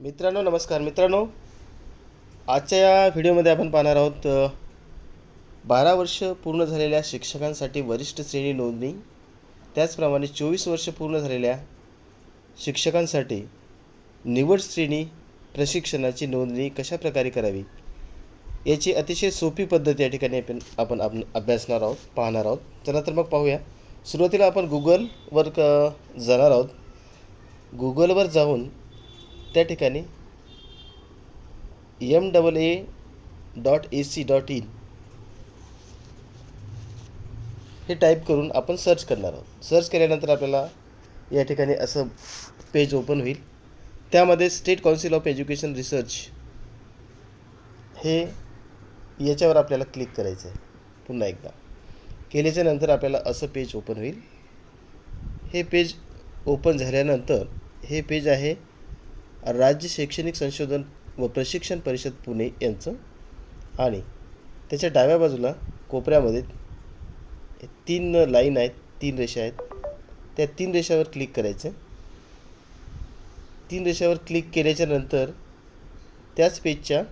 मित्रांनो नमस्कार. मित्रांनो आजच्या या व्हिडिओमध्ये आपण पाहणार आहोत बारा वर्ष पूर्ण झालेल्या शिक्षकांसाठी वरिष्ठ श्रेणी नोंदणी. त्याचप्रमाणे चोवीस वर्ष पूर्ण झालेल्या शिक्षकांसाठी निवड श्रेणी प्रशिक्षणाची नोंदणी कशा प्रकारे करावी याची अतिशय सोपी पद्धत या ठिकाणी आपण आपण आपण अभ्यासणार आहोत पाहणार आहोत. चला तर मग पाहूया. सुरुवातीला आपण गुगलवर क जाणार आहोत. गुगलवर जाऊन त्या ठिकाणी M double A dot A C dot in हे टाईप करून आपण सर्च करणार आहोत. सर्च केल्यानंतर आपल्याला या ठिकाणी असं पेज ओपन होईल. त्यामध्ये state council of education research हे याच्यावर आपल्याला क्लिक करायचं आहे पुन्हा एकदा. केल्याच्यानंतर आपल्याला असं पेज ओपन होईल. हे पेज ओपन झाल्यानंतर हे पेज आहे राज्य शैक्षणिक संशोधन व प्रशिक्षण परिषद पुणे यांचं आणि त्याच्या डाव्या बाजूला कोपऱ्यामध्ये तीन लाईन आहेत तीन रेषा आहेत. त्या तीन रेषावर क्लिक करायचं. तीन रेषावर क्लिक केल्याच्यानंतर त्याच पेजच्या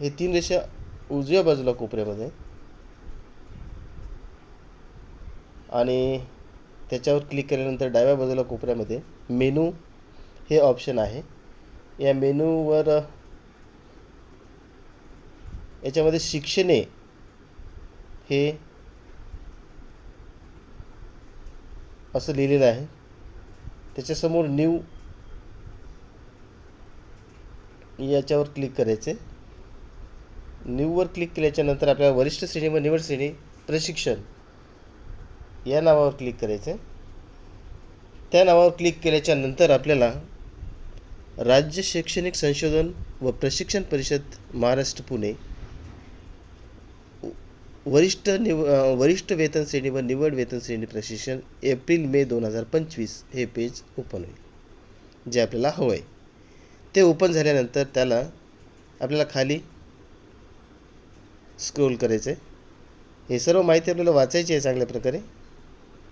हे तीन रेषा उजव्या बाजूला कोपऱ्यामध्ये. आणि त्याच्यावर क्लिक केल्यानंतर डाव्या बाजूला कोपऱ्यामध्ये मेनू हे ऑप्शन आहे. या मेनूवर याच्यामध्ये शिक्षणे हे असं लिहिलेलं आहे. त्याच्यासमोर न्यू याच्यावर क्लिक करायचे. न्यूवर क्लिक केल्याच्यानंतर आपल्याला वरिष्ठ श्रेणी व निवड श्रेणी प्रशिक्षण या नावावर क्लिक करायचं त्या नावावर क्लिक केल्याच्यानंतर आपल्याला राज्य शैक्षणिक संशोधन व प्रशिक्षण परिषद महाराष्ट्र पुणे वरिष्ठ निव वरिष्ठ वेतन श्रेणी व निवड वेतन श्रेणी प्रशिक्षण एप्रिल मे दोन हजार पंचवीस हे पेज ओपन होईल जे आपल्याला हवं आहे ते ओपन झाल्यानंतर त्याला आपल्याला खाली स्क्रोल करायचं आहे हे सर्व माहिती आपल्याला वाचायची आहे चांगल्या प्रकारे.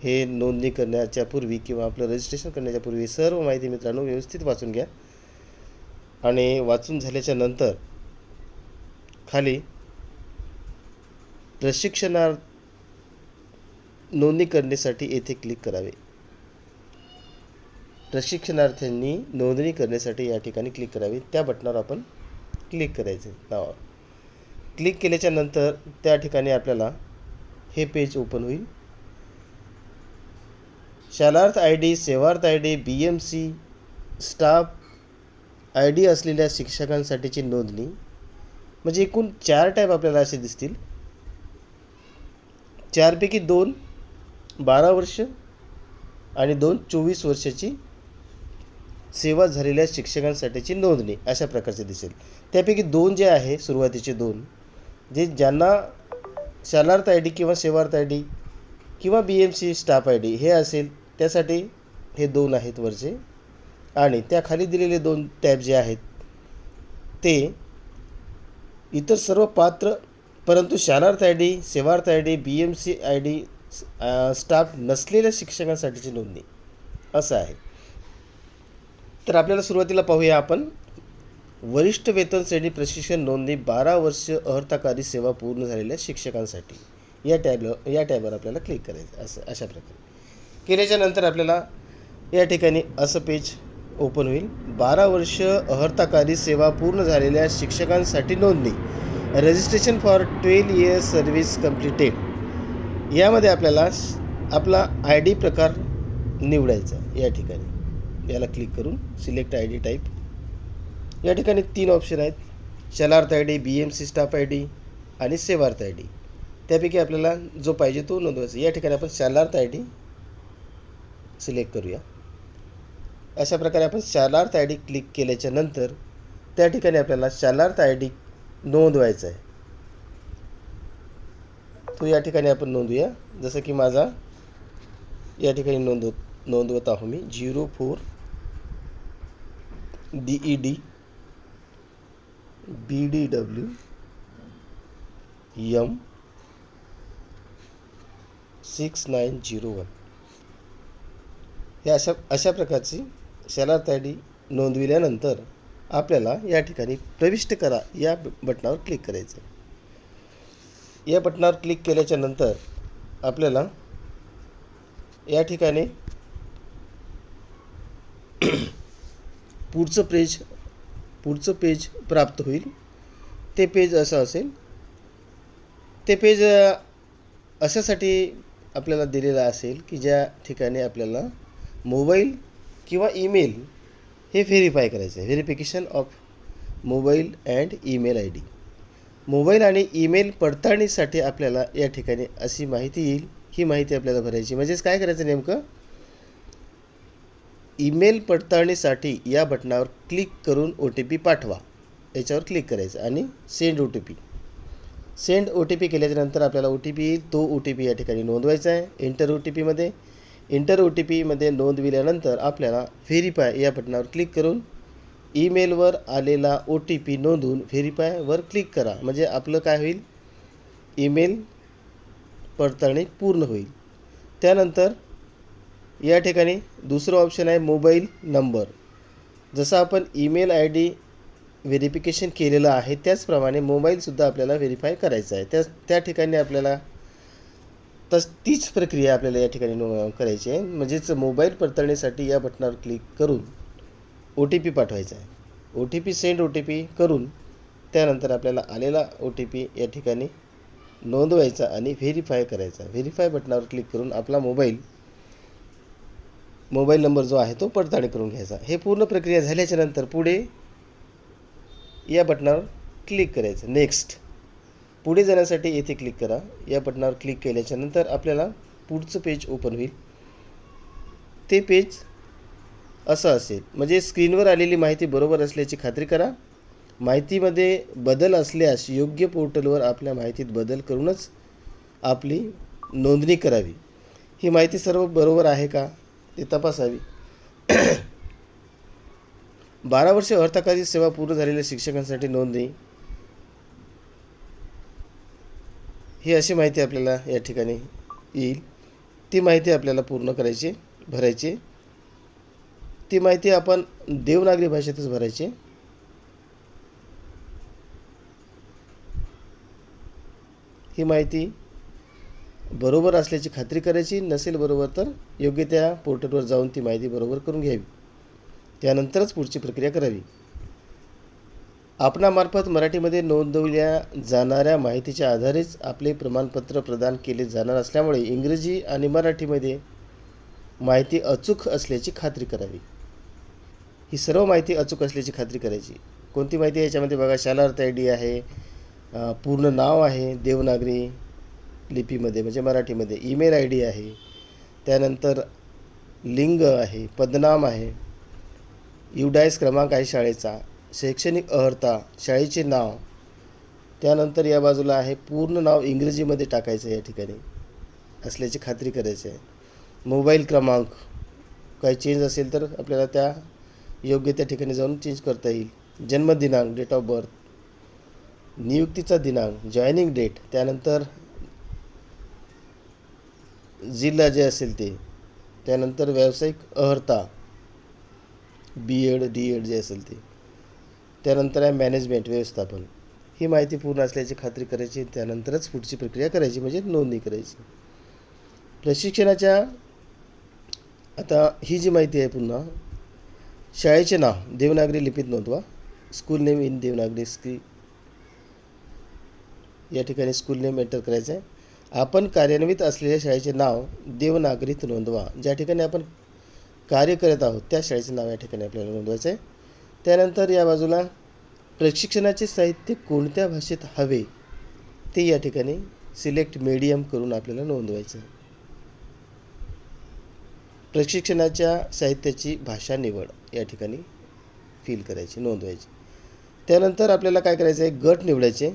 हे नोंदणी करण्याच्या पूर्वी किंवा आपलं रजिस्ट्रेशन करण्याच्या पूर्वी सर्व माहिती मित्रांनो व्यवस्थित वाचून घ्या. आणि वाचून झाल्याच्यानंतर खाली प्रशिक्षणार नोंदणी करण्यासाठी येथे क्लिक करावे. प्रशिक्षणार्थ्यांनी नोंदणी करण्यासाठी या ठिकाणी क्लिक करावी. त्या बटनावर आपण क्लिक करायचे नावावर. क्लिक केल्याच्यानंतर त्या ठिकाणी आपल्याला हे पेज ओपन होईल. Shalarth I D Sevarth I D B M C staff I D असलेल्या शिक्षकांसाठीची नोंदणी. म्हणजे एकूण चार टाईप आपल्याला असे दिसतील. चारपैकी दोन बारा वर्ष आणि दोन चोवीस वर्षाची सेवा झालेल्या शिक्षकांसाठीची नोंदणी अशा प्रकारचे दिसेल. त्यापैकी दोन जे आहे सुरुवातीचे दोन जे ज्यांना शालार्थ आय डी किंवा सेवार्थ आय डी किंवा B M C staff I D हे असेल त्यासाठी हे दोन आहेत वरचे. आणि त्याखाली दिलेले दोन टॅब जे आहेत ते इतर सर्व पात्र परंतु Shalarth I D Sevarth I D B M C I D staff नसलेल्या शिक्षकांसाठीची नोंदणी. असं आहे. तर आपल्याला सुरुवातीला पाहूया आपण. वरिष्ठ वेतन श्रेणी प्रशिक्षण नोंदणी बारा वर्ष अर्हताकारी सेवा पूर्ण झालेल्या शिक्षकांसाठी. या टॅबला या टॅबवर आपल्याला क्लिक करायचं असं अशा प्रकारे. केल्याच्यानंतर आपल्याला या ठिकाणी असं पेज ओपन होईल. बारा वर्ष अर्हताकारी सेवा पूर्ण झालेल्या शिक्षकांसाठी नोंदणी. Registration for twelve years service completed यामध्ये आपल्याला आपला आय डी प्रकार निवडायचा या ठिकाणी याला क्लिक करून सिलेक्ट आय डी टाईप या ठिकाणी तीन ऑप्शन आहेत. Shalarth I D B M C staff I D आणि सेवार्थ आय डी त्यापैकी आपल्याला जो पाहिजे तो नोंदवायचा या ठिकाणी आपण चलार्थ आय डी सिलेक्ट करूया. अशा प्रकारे आपण शालार्थ आय डी क्लिक केल्याच्यानंतर त्या ठिकाणी आपल्याला शालार्थ आय डी नोंदवायचा आहे. तो या ठिकाणी आपण नोंदूया. जसं की माझा या ठिकाणी नोंदवत नोंदवत आहो मी. Zero four D E D B D W M six nine zero one. हे अशा अशा प्रकारची शरारत आय डी नोंदविल्यानंतर आपल्याला या ठिकाणी प्रविष्ट करा या बटनावर क्लिक करायचं. आहे या बटनावर क्लिक केल्याच्यानंतर आपल्याला या ठिकाणी पुढचं पेज पुढचं पेज प्राप्त होईल. ते पेज असं असेल. ते पेज अशासाठी आपल्याला दिलेलं असेल की ज्या ठिकाणी आपल्याला मोबाईल किंवा ईमेल हे व्हेरीफाय करायचं आहे. Verification of mobile and email I D. Mobile आणि ईमेल पडताळणीसाठी आपल्याला या ठिकाणी अशी माहिती येईल. ही माहिती आपल्याला भरायची म्हणजेच काय करायचं नेमकं? ईमेल पडताळणीसाठी या बटनावर क्लिक करून ओ टी पी पाठवा. याच्यावर क्लिक करायचं आणि send O T P. Send O T P केल्याच्यानंतर आपल्याला ओ टी पी येईल. तो ओ टी पी या ठिकाणी नोंदवायचा आहे. इंटर ओ टी पीमध्ये इंटर ओ टी पीमध्ये नोंदविल्यानंतर आपल्याला व्हेरीफाय या बटनावर क्लिक करून ईमेलवर आलेला ओ टी पी नोंदवून व्हेरीफायवर क्लिक करा. म्हणजे आपलं काय होईल? ईमेल पडताळणी पूर्ण होईल. त्यानंतर या ठिकाणी दुसरं ऑप्शन आहे मोबाईल नंबर जसं आपण ईमेल आय डी व्हेरिफिकेशन केलेलं आहे त्याचप्रमाणे मोबाईलसुद्धा आपल्याला व्हेरीफाय करायचा आहे. त्या त्या ठिकाणी आपल्याला तस तीच प्रक्रिया आपल्याला या ठिकाणी करायची आहे. म्हणजेच मोबाईल पडताळणीसाठी या बटनावर क्लिक करून ओ टी पी पाठवायचा आहे. O T P send O T P करून त्यानंतर आपल्याला आलेला ओ टी पी या ठिकाणी नोंदवायचा आणि व्हेरीफाय करायचा. व्हेरीफाय बटनावर क्लिक करून आपला मोबाईल मोबाईल नंबर जो आहे तो पडताळणी करून घ्यायचा. हे पूर्ण प्रक्रिया झाल्याच्यानंतर पुढे या बटनावर क्लिक करायचं. नेक्स्ट पुढे जाण्यासाठी येथे क्लिक करा. या बटनावर क्लिक केल्याच्यानंतर आपल्याला पुढचं पेज ओपन होईल. ते पेज असं असेल. म्हणजे स्क्रीनवर आलेली माहिती बरोबर असल्याची खात्री करा. माहितीमध्ये बदल असल्यास योग्य पोर्टलवर आपल्या माहितीत बदल करूनच आपली नोंदणी करावी. ही माहिती सर्व बरोबर आहे का? ते तपासावी. बारा वर्ष अर्थकारी सेवा पूर्ण झालेल्या शिक्षकांसाठी नोंदणी. ही अशी माहिती आपल्याला या ठिकाणी येईल. ती माहिती आपल्याला पूर्ण करायची भरायची. ती माहिती आपण देवनागरी भाषेतच भरायची. ही माहिती बरोबर असल्याची खात्री करायची नसेल बरोबर तर योग्य त्या पोर्टलवर जाऊन ती माहिती बरोबर करून घ्यावी. त्यानंतरच पुढची प्रक्रिया करावी. आपणामार्फत मराठीमध्ये नोंदवल्या जाणाऱ्या माहितीच्या आधारेच आपले प्रमाणपत्र प्रदान केले जाणार असल्यामुळे इंग्रजी आणि मराठीमध्ये माहिती अचूक असल्याची खात्री करावी. ही सर्व माहिती अचूक असल्याची खात्री करायची. कोणती माहिती याच्यामध्ये बघा शालार्थ आय डी आहे पूर्ण नाव आहे देवनागरी लिपीमध्ये म्हणजे मराठीमध्ये ईमेल आय डी आहे त्यानंतर लिंग आहे पदनाम आहे युडायस क्रमांक आहे शाळेचा शैक्षणिक अर्हता शाळेचे नाव त्यानंतर या बाजूला आहे पूर्ण नाव इंग्रजीमध्ये टाकायचं आहे या ठिकाणी. असल्याची खात्री करायची आहे. मोबाईल क्रमांक काही चेंज असेल तर आपल्याला त्या योग्य त्या ठिकाणी जाऊन चेंज करता येईल. जन्मदिनांक डेट ऑफ बर्थ नियुक्तीचा दिनांक जॉईनिंग डेट त्यानंतर जिल्हा जे असेल ते त्यानंतर व्यावसायिक अर्हता बी एड डी एड जे असेल ते. त्यानंतर आहे मॅनेजमेंट व्यवस्थापन. ही माहिती पूर्ण असल्याची खात्री करायची त्यानंतरच पुढची प्रक्रिया करायची म्हणजे नोंदणी करायची. प्रशिक्षणाच्या आता ही जी माहिती आहे पुन्हा शाळेचे नाव देवनागरी लिपीत नोंदवा. स्कूल नेम इन देवनागरी स्की या ठिकाणी स्कूल नेम एंटर करायचं आहे. आपण कार्यान्वित असलेल्या शाळेचे नाव देवनागरीत नोंदवा. ज्या ठिकाणी आपण कार्य करत आहोत त्या शाळेचे नाव या ठिकाणी आपल्याला नोंदवायचं आहे. त्यानंतर या बाजूला प्रशिक्षणाचे साहित्य कोणत्या भाषेत हवे ते या ठिकाणी सिलेक्ट मीडियम करून आपल्याला नोंदवायचं प्रशिक्षणाच्या साहित्याची भाषा निवड या ठिकाणी फील करायची नोंदवायची. त्यानंतर आपल्याला काय करायचं आहे? गट निवडायचे.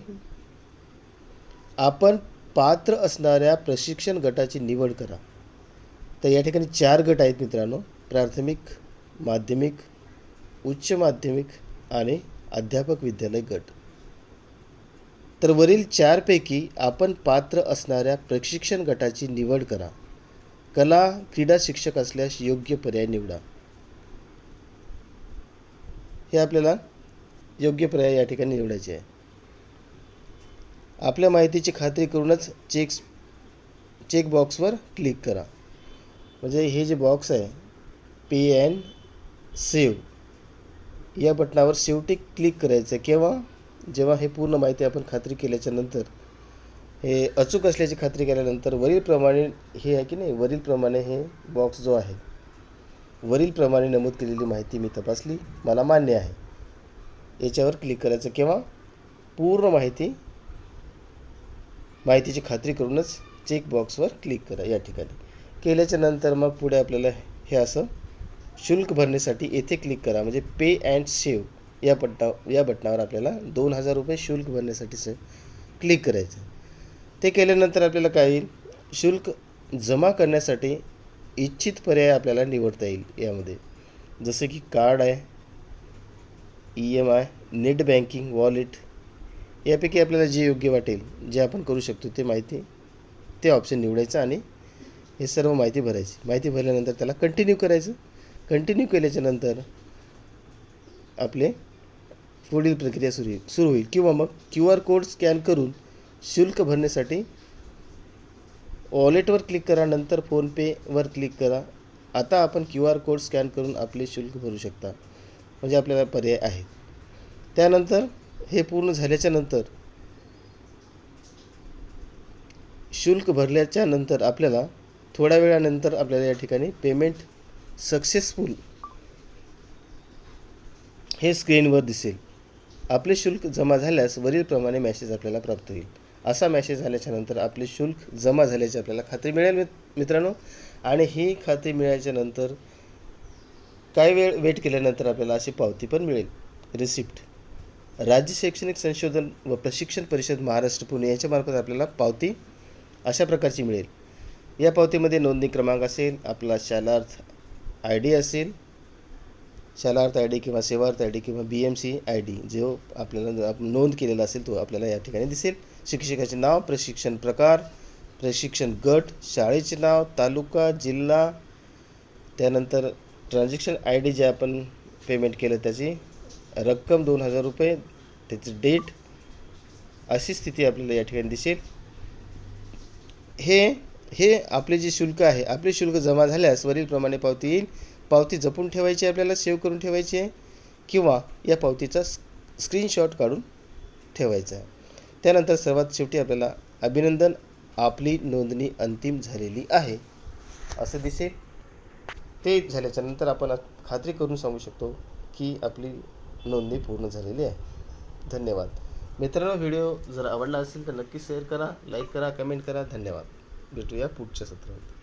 आपण पात्र असणाऱ्या प्रशिक्षण गटाची निवड करा. तर या ठिकाणी चार गट आहेत मित्रांनो. प्राथमिक माध्यमिक उच्च माध्यमिक आणि अध्यापक विद्यालय गट. तर वरील चारपैकी आपण पात्र असणाऱ्या प्रशिक्षण गटाची निवड करा. कला क्रीडा शिक्षक असल्यास योग्य पर्याय निवडा. हे आपल्याला योग्य पर्याय या ठिकाणी निवडायचे आहे. आपल्या माहितीची खात्री करूनच चेक चेक बॉक्सवर क्लिक करा. म्हणजे हे जे बॉक्स आहे पे अँड सेव्ह या बटनावर शेवटी क्लिक करायचं केव्हा? जेव्हा हे पूर्ण माहिती आपण खात्री केल्याच्यानंतर. हे अचूक असल्याची खात्री केल्यानंतर वरीलप्रमाणे हे आहे की नाही? वरीलप्रमाणे हे बॉक्स जो आहे वरीलप्रमाणे नमूद केलेली माहिती मी तपासली. मला मान्य आहे. याच्यावर क्लिक करायचं. किंवा पूर्ण माहिती माहितीची खात्री करूनच चेक बॉक्सवर क्लिक करा या ठिकाणी. केल्याच्यानंतर मग पुढे आपल्याला हे असं शुल्क भरण्यासाठी येथे क्लिक करा. म्हणजे पे अँड सेव्ह या बट्टा या बटणावर आपल्याला दोन हजार रुपये शुल्क भरण्यासाठी से क्लिक करायचं ते केल्यानंतर आपल्याला काय येईल? शुल्क जमा करण्यासाठी इच्छित पर्याय आपल्याला निवडता येईल यामध्ये. जसं की कार्ड आहे E M I net banking wallet यापैकी आपल्याला जे योग्य वाटेल जे आपण करू शकतो ते माहिती ते ऑप्शन निवडायचं आणि हे सर्व माहिती भरायची. माहिती भरल्यानंतर त्याला कंटिन्यू करायचं. कंटिन्यू केल्याच्यानंतर आपले पुढील प्रक्रिया सुरू सुरू होईल. किंवा मग क्यू आर कोड स्कॅन करून शुल्क भरण्यासाठी वॉलेटवर क्लिक करा नंतर फोनपेवर क्लिक करा. आता आपण क्यू आर कोड स्कॅन करून आपले शुल्क भरू शकता. म्हणजे आपल्याला पर्याय आहे. त्यानंतर हे पूर्ण झाल्याच्यानंतर शुल्क भरल्याच्या नंतर आपल्याला थोड्या वेळानंतर आपल्याला या ठिकाणी पेमेंट सक्सेसफुल हे स्क्रीनवर दिसेल. आपले शुल्क जमा झाल्यास वरीलप्रमाणे मॅसेज आपल्याला प्राप्त होईल. असा मॅसेज झाल्याच्यानंतर आपले शुल्क जमा झाल्याची आपल्याला खात्री मिळेल मित्रांनो. आणि ही खात्री मिळाल्याच्या नंतर काही वेळ वेट केल्यानंतर आपल्याला अशी पावती पण मिळेल. रिसिप्ट राज्य शैक्षणिक संशोधन व प्रशिक्षण परिषद महाराष्ट्र पुणे यांच्यामार्फत आपल्याला पावती अशा प्रकारची मिळेल. या पावतीमध्ये नोंदणी क्रमांक असेल आपला शालार्थ आय डी असेल शालार्थ आय डी किंवा सेवार्थ आय डी किंवा B M C I D जो आपल्याला आपण नोंद केलेला असेल तो आपल्याला या ठिकाणी दिसेल. शिक्षकाचे नाव प्रशिक्षण प्रकार प्रशिक्षण गट शाळेचे नाव तालुका जिल्हा त्यानंतर ट्रान्झॅक्शन आय डी जे आपण पेमेंट केलं त्याची रक्कम दोन हजार रुपये त्याची डेट अशी स्थिती आपल्याला या ठिकाणी दिसेल. हे हे आपले जे शुल्क आहे आपले शुल्क जमा झाल्यास वरीलप्रमाणे पावती येईल. पावती जपून ठेवायची आहे आपल्याला सेव्ह करून ठेवायची आहे. किंवा या पावतीचा स्क्रीनशॉट काढून ठेवायचा आहे. त्यानंतर सर्वात शेवटी आपल्याला अभिनंदन आपली नोंदणी अंतिम झालेली आहे. असं दिसेल. ते झाल्याच्यानंतर आपण खात्री करून सांगू शकतो की आपली नोंदणी पूर्ण झालेली आहे. धन्यवाद. मित्रांनो व्हिडिओ जर आवडला असेल तर नक्की शेअर करा लाईक करा कमेंट करा. धन्यवाद. भेटूया पुढच्या सत्रामध्ये.